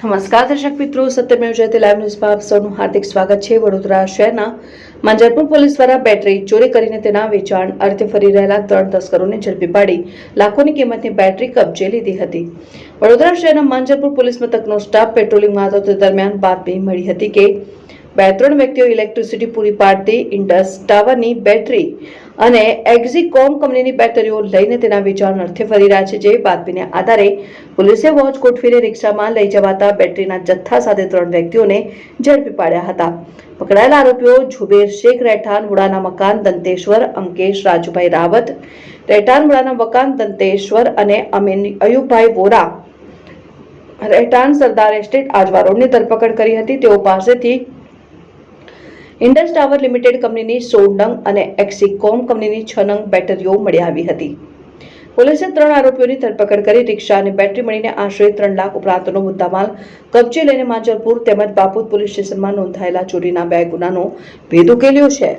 નમસ્કાર દર્શક મિત્રો, સત્યમેવ જયતે લાઈવ ન્યૂઝમાં આપ સૌનું હાર્દિક સ્વાગત છે. વડોદરા શહેરના માંજરપુર પોલીસ દ્વારા બેટરી ચોરી કરીને તેના વેચાણ અર્થે ફરી રહેલા ત્રણ તસ્કરોને ઝડપી પાડી લાખોની કિંમતની બેટરી કબજે લીધી હતી. વડોદરા શહેરના માંજરપુર પોલીસ મથકનો સ્ટાફ પેટ્રોલિંગમાં હતો તે દરમિયાન બાતમી મળી હતી કે બે ત્રણ વ્યક્તિઓ ઇલેક્ટ્રિસિટી પૂરી પાડતી ઇન્ડસ ટાવરની બેટરી અને એક્ઝિકોમ કંપનીની બેટરીઓ લઈને તેના વેચાણ અર્થે ફરી રહ્યા છે. જે બાતમીને આધારે પોલીસે વોચ ગોઠવીને રિક્ષામાં લઈ જવાતા બેટરીના જથ્થા સાથે ત્રણ વ્યક્તિઓને ઝડપી પાડ્યા હતા. પકડાયેલા આરોપીઓ ઝુબેર શેખ રહેઠાણ વુડાના મકાન દંતેશ્વર, અંકેશ રાજુભાઈ રાવત રહેઠાણ વુડાના મકાન દંતેશ્વર અને અમીન અયુબભાઈ વોરા રહેઠાણ સરદાર એસ્ટેટ આજવા રોડની ધરપકડ કરી હતી. તેઓ પાસેથી ઇન્ડસ ટાવર લિમિટેડ કંપનીની સોળ નંગ અને એક્સિકોમ કંપનીની છ નંગ બેટરીઓ મળી આવી હતી. પોલીસે ત્રણ આરોપીઓની ધરપકડ કરી, રિક્ષા અને બેટરી મળીને આશરે ત્રણ લાખ ઉપરાંતનો મુદ્દામાલ, કબજે લઈને માજલપુર તેમજ બાપુત પોલીસ સ્ટેશનમાં નોંધાયેલા ચોરીના બે ગુનાનો ભેદ ઉકેલ્યો છે.